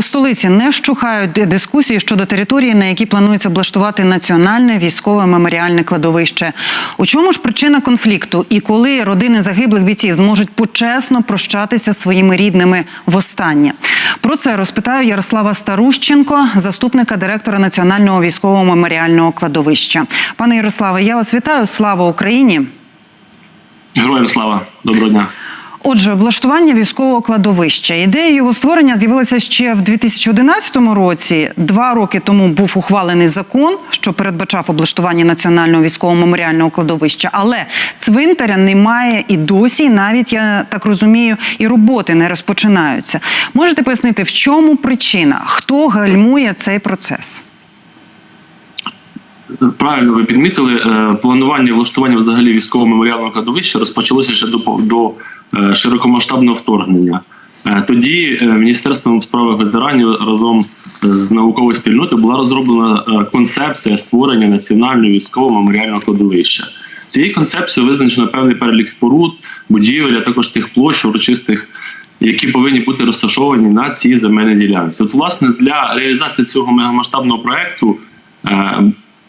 У столиці не вщухають дискусії щодо території, на якій планується облаштувати національне військове меморіальне кладовище. У чому ж причина конфлікту? І коли родини загиблих бійців зможуть почесно прощатися своїми рідними востаннє? Про це розпитаю Ярослава Старущенко, заступника директора Національного військового меморіального кладовища. Пане Ярославе, я вас вітаю. Слава Україні! Героям слава, доброго дня. Отже, облаштування військового кладовища. Ідея його створення з'явилася ще в 2011 році. Два роки тому був ухвалений закон, що передбачав облаштування національного військового меморіального кладовища. Але цвинтаря немає і досі, навіть я так розумію, і роботи не розпочинаються. Можете пояснити, в чому причина? Хто гальмує цей процес? Правильно ви підмітили, е, планування і влаштування взагалі військового меморіального кладовища розпочалося ще до, до е, широкомасштабного вторгнення. Е, Тоді Міністерством у справах ветеранів разом з науковою спільнотою була розроблена концепція створення національного військового меморіального кладовища. Цією концепцією визначено певний перелік споруд, будівель, а також тих площ урочистих, які повинні бути розташовані на цій земельній ділянці. От, власне, для реалізації цього мегамасштабного проекту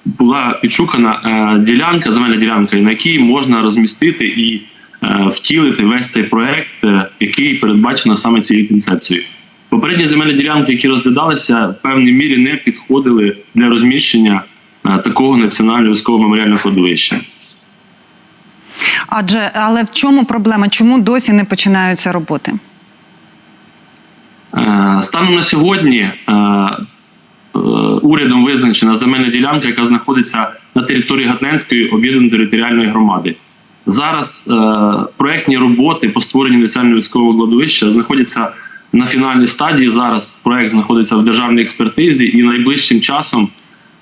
була підшукана е, ділянка, земельна ділянка, на якій можна розмістити і е, втілити весь цей проект, е, який передбачено саме цією концепцією. Попередні земельні ділянки, які розглядалися, в певній мірі не підходили для розміщення такого національного військового меморіального кладовища. Адже але в чому проблема? Чому досі не починаються роботи? Станом на сьогодні урядом визначена земельна ділянка, яка знаходиться на території Гатненської об'єднаної територіальної громади. Зараз е, проектні роботи по створенню національного військового кладовища знаходяться на фінальній стадії. Зараз проект знаходиться в державній експертизі, і найближчим часом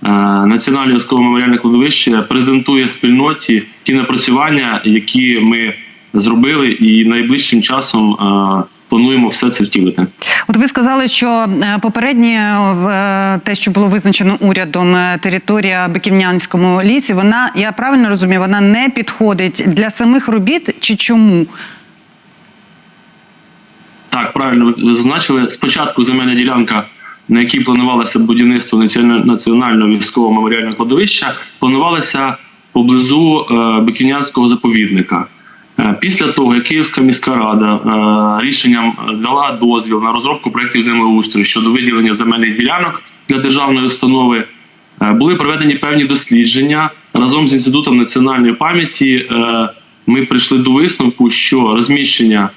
е, Національне військове меморіальне кладовище презентує спільноті ті напрацювання, які ми зробили, і найближчим часом е, плануємо все це втілити. От ви сказали, що е, попереднє е, те, що було визначено урядом, е, територія Биківнянському лісі, вона я правильно розумію, вона не підходить для самих робіт чи чому? Так, правильно ви зазначили. Спочатку земельна ділянка, на якій планувалося будівництво націона- національного військового меморіального кладовища, планувалося поблизу е, Биківнянського заповідника. Е, Після того, як Київська міська рада е, рішенням е, дала дозвіл на розробку проєктів землеустрою щодо виділення земельних ділянок для державної установи, були проведені певні дослідження разом з інститутом національної пам'яті. Ми прийшли до висновку, що розміщення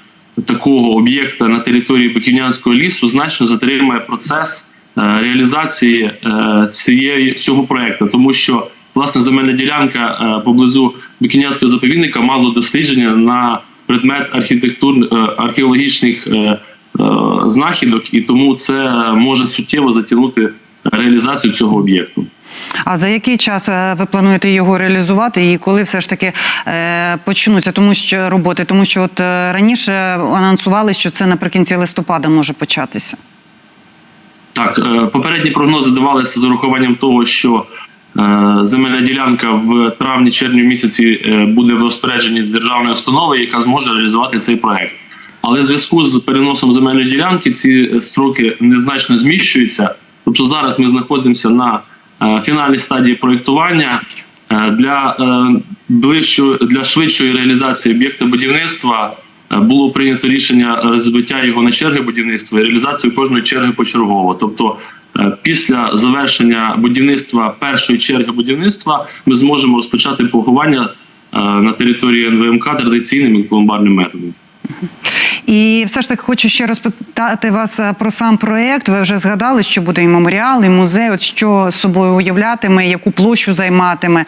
такого об'єкта на території Биківнянського лісу значно затримує процес реалізації цієї цього проекту, тому що власне земельна ділянка е, поблизу Биківнянського заповідника мало дослідження на предмет архітектур е, археологічних е, знахідок, і тому це може суттєво затягнути реалізацію цього об'єкту. А за який час ви плануєте його реалізувати і коли все ж таки почнуться тому що роботи? Тому що от раніше анонсували, що це наприкінці листопада може початися. Так, попередні прогнози давалися з урахуванням того, що земельна ділянка в травні-червні місяці е, буде в розпорядженні державної установи, яка зможе реалізувати цей проект. Але в зв'язку з переносом земельної ділянки ці е, строки незначно зміщуються. Тобто зараз ми знаходимося на е, фінальній стадії проєктування. Е, Для е, ближчої для швидшої реалізації об'єкта будівництва е, було прийнято рішення розбиття його на черги будівництва і реалізацію кожної черги почергово. Тобто, е, після завершення будівництва першої черги будівництва ми зможемо розпочати поховання е, на території НВМК традиційним і колумбарним методом. І все ж таки хочу ще розпитати вас е, про сам проєкт. Ви вже згадали, що буде і меморіал, і музей. От що собою уявлятиме, яку площу займатиме.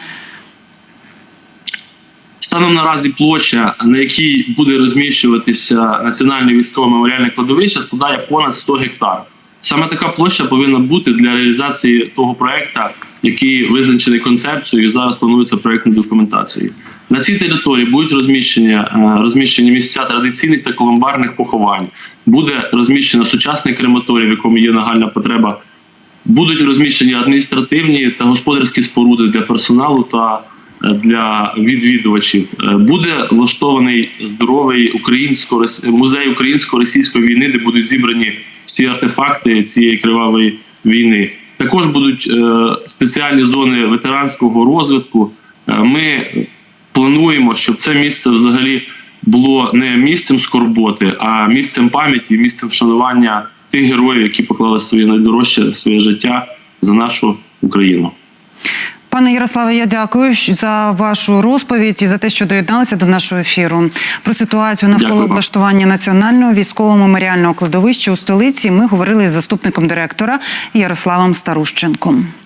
Станом наразі площа, на якій буде розміщуватися національне військове меморіальне кладовище, складає понад 100 гектар. Саме така площа повинна бути для реалізації того проекту, який визначений концепцією і зараз планується проектною документацією. На цій території будуть розміщені, е, розміщені місця традиційних та колумбарних поховань. Буде розміщено сучасний крематорій, в якому є нагальна потреба. Будуть розміщені адміністративні та господарські споруди для персоналу та для відвідувачів. Е, Буде влаштований здоровий українсько музей українсько-російської війни, де будуть зібрані всі артефакти цієї кривавої війни. Також будуть е, спеціальні зони ветеранського розвитку. Е, Ми плануємо, щоб це місце взагалі було не місцем скорботи, а місцем пам'яті, місцем вшанування тих героїв, які поклали своє найдорожче своє життя за нашу Україну. Пане Ярославе, я дякую за вашу розповідь і за те, що доєдналися до нашого ефіру. Про ситуацію навколо Дякую. облаштування національного військового меморіального кладовища у столиці ми говорили з заступником директора Ярославом Старущенком.